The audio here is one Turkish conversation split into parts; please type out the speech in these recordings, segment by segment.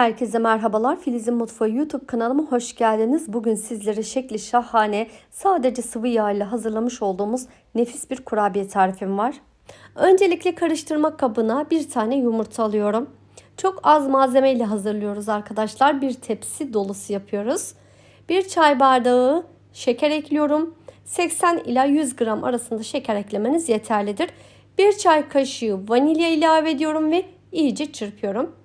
Herkese merhabalar. Filiz'in Mutfağı YouTube kanalıma hoş geldiniz. Bugün sizlere şekli şahane, sadece sıvı yağ ile hazırlamış olduğumuz nefis bir kurabiye tarifim var. Öncelikle karıştırma kabına bir tane yumurta alıyorum. Çok az malzeme ile hazırlıyoruz arkadaşlar. Bir tepsi dolusu yapıyoruz. Bir çay bardağı şeker ekliyorum. 80 ila 100 gram arasında şeker eklemeniz yeterlidir. Bir çay kaşığı vanilya ilave ediyorum ve iyice çırpıyorum.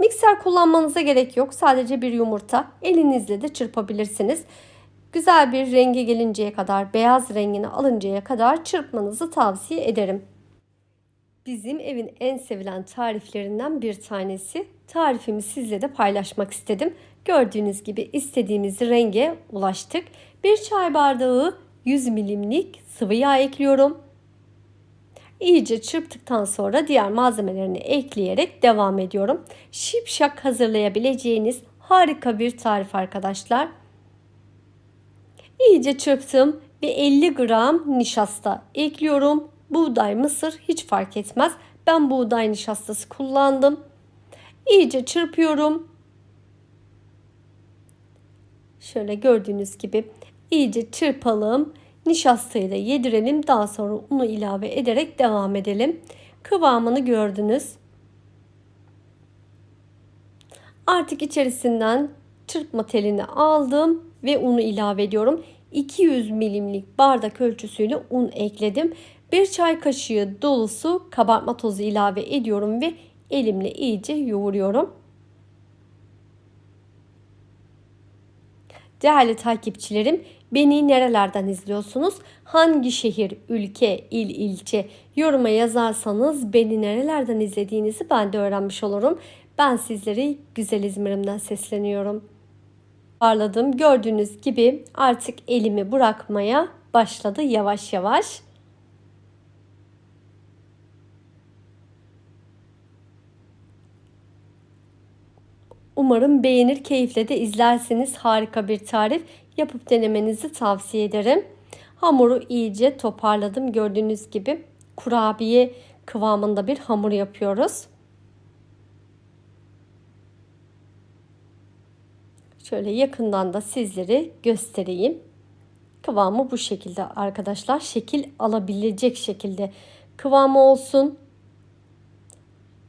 Mikser kullanmanıza gerek yok. Sadece bir yumurta. Elinizle de çırpabilirsiniz. Güzel bir rengi gelinceye kadar, beyaz rengini alıncaya kadar çırpmanızı tavsiye ederim. Bizim evin en sevilen tariflerinden bir tanesi. Tarifimi sizle de paylaşmak istedim. Gördüğünüz gibi istediğimiz renge ulaştık. Bir çay bardağı 100 milimlik sıvı yağ ekliyorum. İyice çırptıktan sonra diğer malzemelerini ekleyerek devam ediyorum. Şipşak hazırlayabileceğiniz harika bir tarif arkadaşlar. İyice çırptım ve 50 gram nişasta ekliyorum. Buğday, mısır hiç fark etmez. Ben buğday nişastası kullandım. İyice çırpıyorum. Şöyle gördüğünüz gibi iyice çırpalım. Nişastayı da yedirelim. Daha sonra unu ilave ederek devam edelim. Kıvamını gördünüz. Artık içerisinden çırpma telini aldım ve unu ilave ediyorum. 200 milimlik bardak ölçüsüyle un ekledim. Bir çay kaşığı dolusu kabartma tozu ilave ediyorum ve elimle iyice yoğuruyorum. Değerli takipçilerim, beni nerelerden izliyorsunuz? Hangi şehir, ülke, il, ilçe yoruma yazarsanız beni nerelerden izlediğinizi ben de öğrenmiş olurum. Ben sizleri güzel İzmir'imden sesleniyorum. Parladım. Gördüğünüz gibi artık elimi bırakmaya başladı yavaş yavaş. Umarım beğenir, keyifle de izlersiniz. Harika bir tarif. Yapıp denemenizi tavsiye ederim. Hamuru iyice toparladım. Gördüğünüz gibi kurabiye kıvamında bir hamur yapıyoruz. Şöyle yakından da sizlere göstereyim. Kıvamı bu şekilde arkadaşlar. Şekil alabilecek şekilde kıvamı olsun.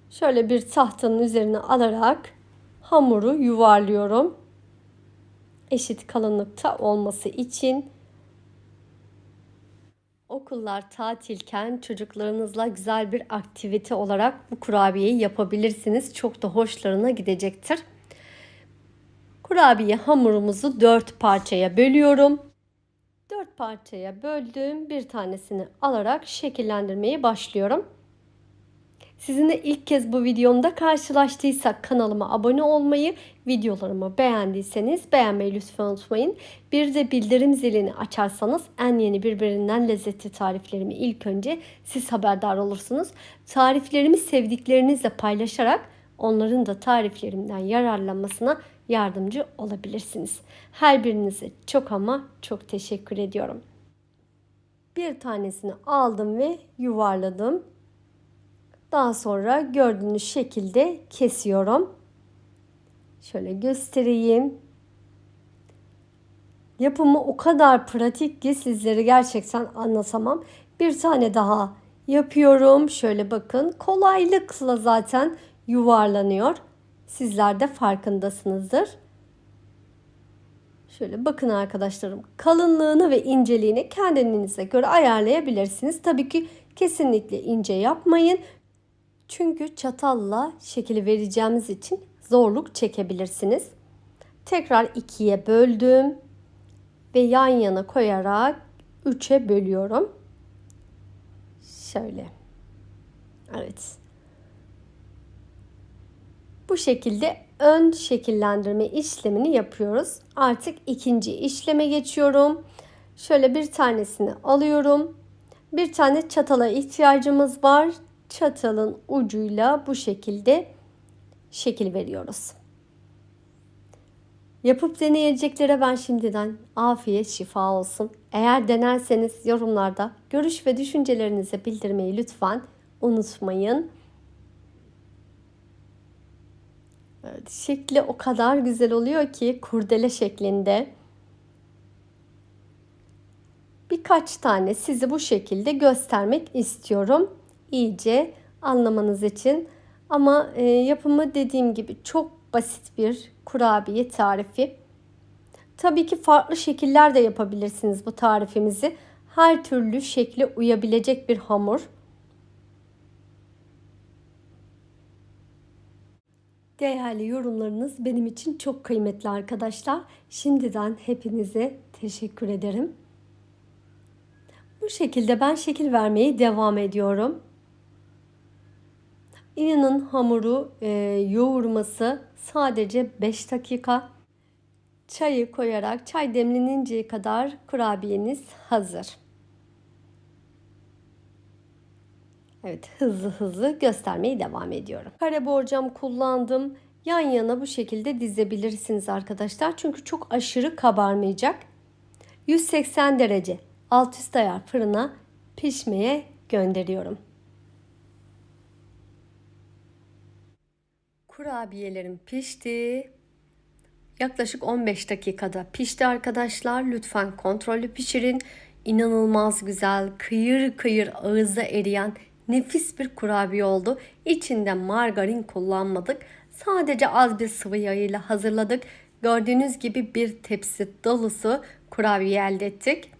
Şöyle bir tahtanın üzerine alarak hamuru yuvarlıyorum. Eşit kalınlıkta olması için okullar tatilken çocuklarınızla güzel bir aktivite olarak bu kurabiyeyi yapabilirsiniz. Çok da hoşlarına gidecektir. Kurabiye hamurumuzu 4 parçaya bölüyorum. 4 parçaya böldüm. Bir tanesini alarak şekillendirmeye başlıyorum. Sizinle ilk kez bu videomda karşılaştıysak kanalıma abone olmayı, videolarımı beğendiyseniz beğenmeyi lütfen unutmayın. Bir de bildirim zilini açarsanız en yeni birbirinden lezzetli tariflerimi ilk önce siz haberdar olursunuz. Tariflerimi sevdiklerinizle paylaşarak onların da tariflerimden yararlanmasına yardımcı olabilirsiniz. Her birinize çok ama çok teşekkür ediyorum. Bir tanesini aldım ve yuvarladım. Daha sonra gördüğünüz şekilde kesiyorum. Şöyle göstereyim. Yapımı o kadar pratik ki sizlere gerçekten anlatamam. Bir tane daha yapıyorum. Şöyle bakın kolaylıkla zaten yuvarlanıyor. Sizler de farkındasınızdır. Şöyle bakın arkadaşlarım kalınlığını ve inceliğini kendinize göre ayarlayabilirsiniz. Tabii ki kesinlikle ince yapmayın. Çünkü çatalla şekil vereceğimiz için zorluk çekebilirsiniz. Tekrar ikiye böldüm ve yan yana koyarak üçe bölüyorum. Şöyle. Evet. Bu şekilde ön şekillendirme işlemini yapıyoruz. Artık ikinci işleme geçiyorum. Şöyle bir tanesini alıyorum. Bir tane çatala ihtiyacımız var çatalın ucuyla bu şekilde şekil veriyoruz. Yapıp deneyeceklere ben şimdiden afiyet şifa olsun. Eğer denerseniz yorumlarda görüş ve düşüncelerinizi bildirmeyi lütfen unutmayın. Evet, şekli o kadar güzel oluyor ki kurdele şeklinde. Birkaç tane sizi bu şekilde göstermek istiyorum. İyice anlamanız için. Ama e, yapımı dediğim gibi çok basit bir kurabiye tarifi. Tabii ki farklı şekiller de yapabilirsiniz bu tarifimizi. Her türlü şekle uyabilecek bir hamur. Değerli yorumlarınız benim için çok kıymetli arkadaşlar. Şimdiden hepinize teşekkür ederim. Bu şekilde ben şekil vermeye devam ediyorum. İnanın hamuru e, yoğurması sadece 5 dakika. Çayı koyarak çay demleninceye kadar kurabiyeniz hazır. Evet hızlı hızlı göstermeye devam ediyorum. Kare borcam kullandım. Yan yana bu şekilde dizebilirsiniz arkadaşlar. Çünkü çok aşırı kabarmayacak. 180 derece alt üst ayar fırına pişmeye gönderiyorum. Kurabiyelerim pişti. Yaklaşık 15 dakikada pişti arkadaşlar. Lütfen kontrollü pişirin. İnanılmaz güzel, kıyır kıyır ağızda eriyen nefis bir kurabiye oldu. İçinde margarin kullanmadık. Sadece az bir sıvı yağ ile hazırladık. Gördüğünüz gibi bir tepsi dolusu kurabiye elde ettik.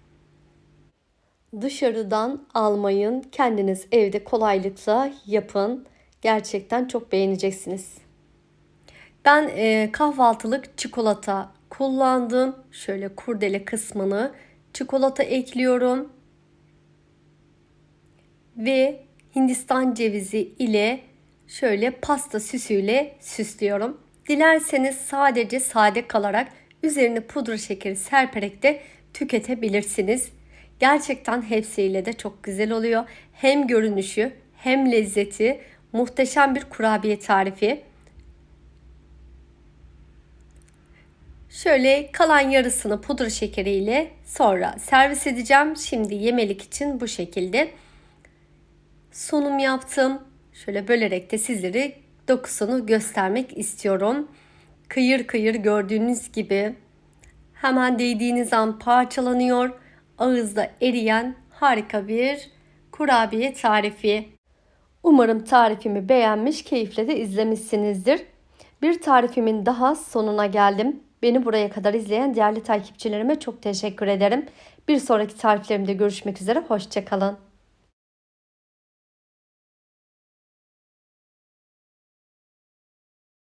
Dışarıdan almayın. Kendiniz evde kolaylıkla yapın. Gerçekten çok beğeneceksiniz. Ben e, kahvaltılık çikolata kullandım. Şöyle kurdele kısmını çikolata ekliyorum. Ve Hindistan cevizi ile şöyle pasta süsüyle süslüyorum. Dilerseniz sadece sade kalarak üzerine pudra şekeri serperek de tüketebilirsiniz. Gerçekten hepsiyle de çok güzel oluyor. Hem görünüşü hem lezzeti muhteşem bir kurabiye tarifi. Şöyle kalan yarısını pudra şekeriyle sonra servis edeceğim. Şimdi yemelik için bu şekilde sunum yaptım. Şöyle bölerek de sizlere dokusunu göstermek istiyorum. Kıyır kıyır gördüğünüz gibi hemen değdiğiniz an parçalanıyor. Ağızda eriyen harika bir kurabiye tarifi. Umarım tarifimi beğenmiş, keyifle de izlemişsinizdir. Bir tarifimin daha sonuna geldim. Beni buraya kadar izleyen değerli takipçilerime çok teşekkür ederim. Bir sonraki tariflerimde görüşmek üzere. Hoşçakalın.